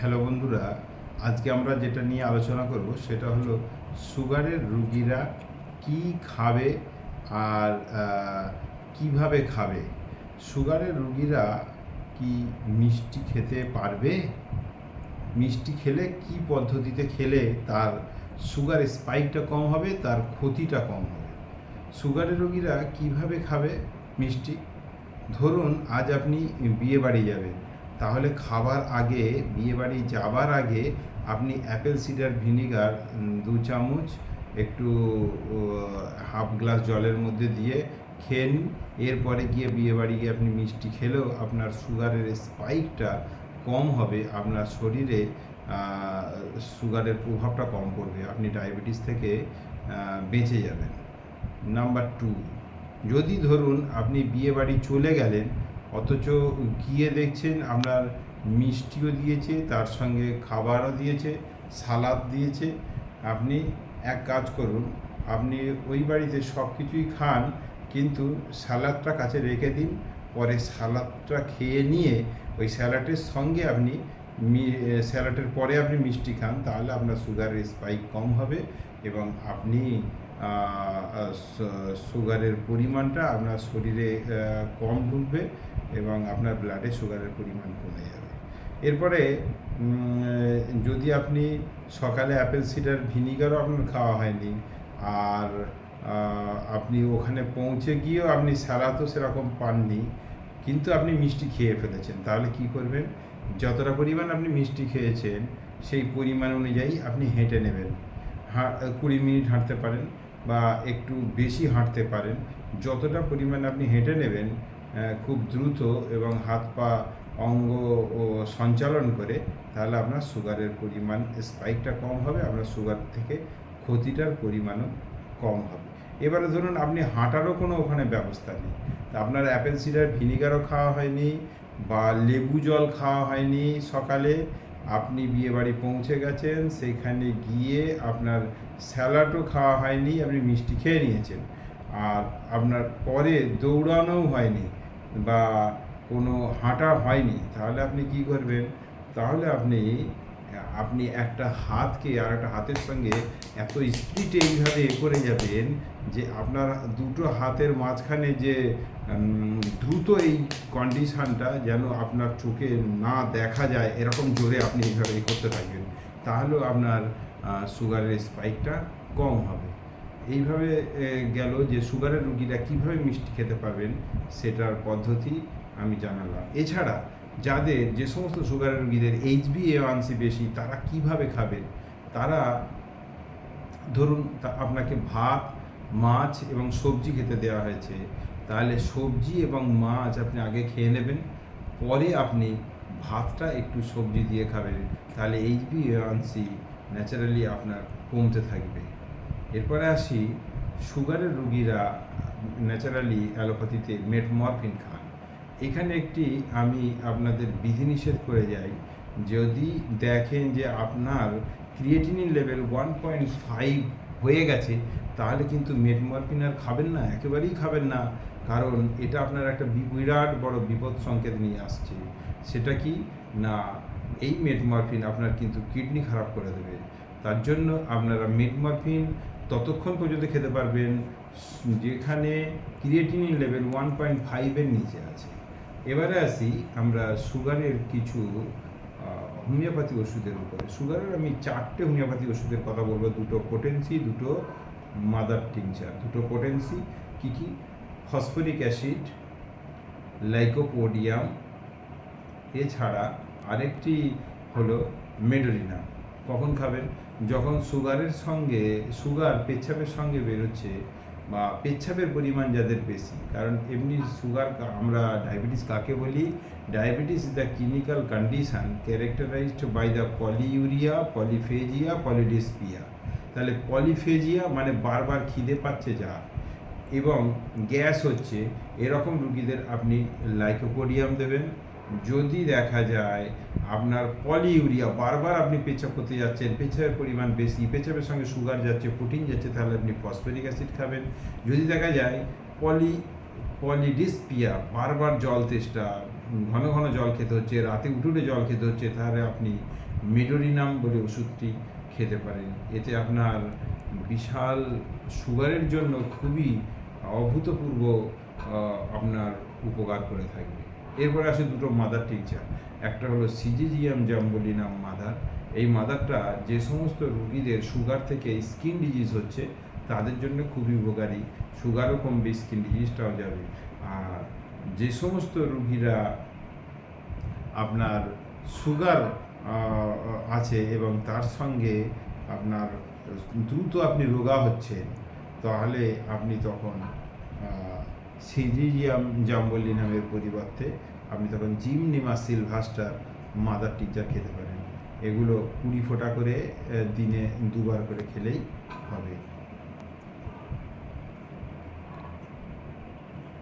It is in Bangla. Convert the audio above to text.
হ্যালো বন্ধুরা, আজকে আমরা যেটা নিয়ে আলোচনা করব সেটা হলো সুগারের রুগীরা কি খাবে আর কীভাবে খাবে। সুগারের রুগীরা কি মিষ্টি খেতে পারবে? মিষ্টি খেলে কি পদ্ধতিতে খেলে তার সুগার স্পাইকটা কম হবে, তার ক্ষতিটা কম হবে? সুগারের রুগীরা কীভাবে খাবে মিষ্টি? ধরুন, আজ আপনি বিয়ে বাড়ি যাবেন। তাহলে খাবার আগে, বিয়েবাড়ি যাবার আগে আপনি অ্যাপেল সিডার ভিনিগার দু চামচ, একটু হাফ গ্লাস জলের মধ্যে দিয়ে খেয়ে নিন এরপরে গিয়ে বিয়েবাড়ি গিয়ে আপনি মিষ্টি খেলেও আপনার সুগারের স্পাইকটা কম হবে, আপনার শরীরে সুগারের প্রভাবটা কম পড়বে, আপনি ডায়াবেটিস থেকে বেঁচে যাবেন। নাম্বার টু যদি ধরুন আপনি বিয়েবাড়ি চলে গেলেন অথচ গিয়ে দেখছেন আপনার মিষ্টিও দিয়েছে, তার সঙ্গে খাবারও দিয়েছে, সালাদ দিয়েছে। আপনি এক কাজ করুন, আপনি ওই বাড়িতে সব কিছুই খান, কিন্তু সালাদটা কাছে রেখে দিন। পরে সালাদটা খেয়ে নিয়ে ওই স্যালাডের সঙ্গে আপনি স্যালাডের পরে আপনি মিষ্টি খান, তাহলে আপনার সুগারের স্পাইক কম হবে এবং আপনি সুগারের পরিমাণটা আপনার শরীরে কম ঢুকবে। এবং আপনার ব্লাডে সুগারের পরিমাণ কমে যাবে। এরপরে যদি আপনি সকালে অ্যাপেল সিডার ভিনিগারও আপনার খাওয়া হয়নি, আর আপনি ওখানে পৌঁছে গিয়েও আপনি স্যালাদও সেরকম পাননি, কিন্তু আপনি মিষ্টি খেয়ে ফেলেছেন, তাহলে কি করবেন? যতটা পরিমাণ আপনি মিষ্টি খেয়েছেন, সেই পরিমাণ অনুযায়ী আপনি হেঁটে নেবেন। কুড়ি মিনিট হাঁটতে পারেন বা একটু বেশি হাঁটতে পারেন। যতটা পরিমাণ আপনি হেঁটে নেবেন খুব দ্রুত এবং হাত পা, অঙ্গ ও সঞ্চালন করে, তাহলে আপনার সুগারের পরিমাণ স্পাইকটা কম হবে, আপনার সুগার থেকে ক্ষতিটার পরিমাণও কম হবে। এবারে ধরুন আপনি হাঁটারও কোনো ওখানে ব্যবস্থা নেই। তা আপনার অ্যাপেল সিডার ভিনিগারও খাওয়া হয়নি বা লেবু জল খাওয়া হয়নি সকালে, আপনি বিয়ে বাড়ি পৌঁছে গেছেন, সেখানে গিয়ে আপনার স্যালাডও খাওয়া হয়নি, আপনি মিষ্টি খেয়ে নিয়েছেন। আর আপনার পরে দৌড়ানোও হয়নি। বা কোনো হাঁটা হয়নি, তাহলে আপনি কি করবেন? তাহলে আপনি আপনি একটা হাতকে আর একটা হাতের সঙ্গে এত স্পিডে এইভাবে এ করে যাবেন যে আপনার দুটো হাতের মাঝখানে যে দ্রুত এই কন্ডিশানটা যেন আপনার চোখে না দেখা যায়, এরকম জোরে আপনি এইভাবে করতে থাকবেন, তাহলেও আপনার সুগারের স্পাইকটা কম হবে। এইভাবে গেল যে সুগারের রুগীরা কীভাবে মিষ্টি খেতে পারবেন সেটার পদ্ধতি আমি জানালাম। এছাড়া যাদের যে সমস্ত সুগারের রুগীদের এইচ এইচবি এওয়ানসি বেশি, তারা কীভাবে খাবেন? তারা ধরুন আপনাকে ভাত, মাছ এবং সবজি খেতে দেওয়া হয়েছে। তাহলে সবজি এবং মাছ আপনি আগে খেয়ে নেবেন, পরে আপনি ভাতটা একটু সবজি দিয়ে খাবেন। তাহলে এইচ এইচবি এওয়ানসি ন্যাচারালি আপনার কমতে থাকবে। এরপরে আসি, সুগারের রুগীরা ন্যাচারালি অ্যালোপ্যাথিতে মেটমরফিন খান। এখানে একটি আমি আপনাদের বিধিনিষেধ করে যাই, যদি দেখেন যে আপনার creatinine level one point five হয়ে গেছে, তাহলে কিন্তু মেটমরফিন আর খাবেন না, একেবারেই খাবেন না। কারণ এটা আপনার একটা বিরাট বড় বিপদ সংকেত নিয়ে আসছে। সেটা কি? না, এই মেটমরফিন আপনার কিন্তু কিডনি খারাপ করে দেবে। তার জন্য আপনারা মেটমরফিন ততক্ষণ পর্যন্ত খেতে পারবেন। যেখানে ক্রিয়েটিনিন লেভেল ওয়ান পয়েন্ট ফাইভের নিচে আছে। এবারে আসি আমরা সুগারের কিছু হোমিওপ্যাথি ওষুধের উপরে। সুগারের আমি চারটে হোমিওপ্যাথি ওষুধের কথা বলব। দুটো পোটেন্সি দুটো মাদার টিংচার দুটো পোটেন্সি কী কী? ফসফরিক অ্যাসিড লাইকোপোডিয়াম এছাড়া আরেকটি হলো মেডোরিনা। কখন খাবেন? যখন সুগারের সঙ্গে, সুগার পেচ্ছাপের সঙ্গে বেরোচ্ছে বা পেচ্ছাপের পরিমাণ যাদের বেশি, কারণ এমনি সুগার আমরা ডায়াবেটিস কাকে বলি? Diabetes is the clinical condition characterized by the polyuria polyphagia polydipsia তাহলে পলিফেজিয়া মানে বারবার খিদে পাচ্ছে যা, এবং গ্যাস হচ্ছে, এরকম রুগীদের আপনি লাইকোপোডিয়াম দেবেন যদি দেখা যায় আপনার পলিউরিয়া বারবার আপনি পেচ্ছাপ করতে যাচ্ছেন, পেচ্ছাপের পরিমাণ বেশি, পেচ্ছাপের সঙ্গে সুগার যাচ্ছে প্রোটিন যাচ্ছে, তাহলে আপনি ফসফরিক অ্যাসিড খাবেন। যদি দেখা যায় পলি পলিডিসপিয়া বারবার জল তেষ্টা ঘন ঘন জল খেতে হচ্ছে, রাতে উঠুলে জল খেতে হচ্ছে, তাহলে আপনি মেডোরিনাম বলে ওষুধটি খেতে পারেন। এতে আপনার বিশাল সুগারের জন্য খুবই অভূতপূর্ব আপনার উপকার করে থাকবে। এরপরে আসে দুটো মাদার টিচার একটা হলো সিজিজিএম জাম্বলিনাম মাদার এই মাদারটা যে সমস্ত রুগীদের সুগার থেকে স্কিন ডিজিজ হচ্ছে, তাদের জন্য খুবই উপকারী। সুগারও কমবে স্কিন ডিজিজটাও যাবে। আর যে সমস্ত রুগীরা আপনার সুগার আছে এবং তার সঙ্গে আপনার দ্রুত আপনি রোগা হচ্ছেন, তাহলে আপনি তখন সিজিজিয়াম জাম্বলি নামের পরিবর্তে আপনি তখন জিম নিমা সিলভাস্টার মাদার টিচার খেতে পারেন। এগুলো কুড়ি ফোঁটা করে দিনে দুবার করে খেলেই হবে।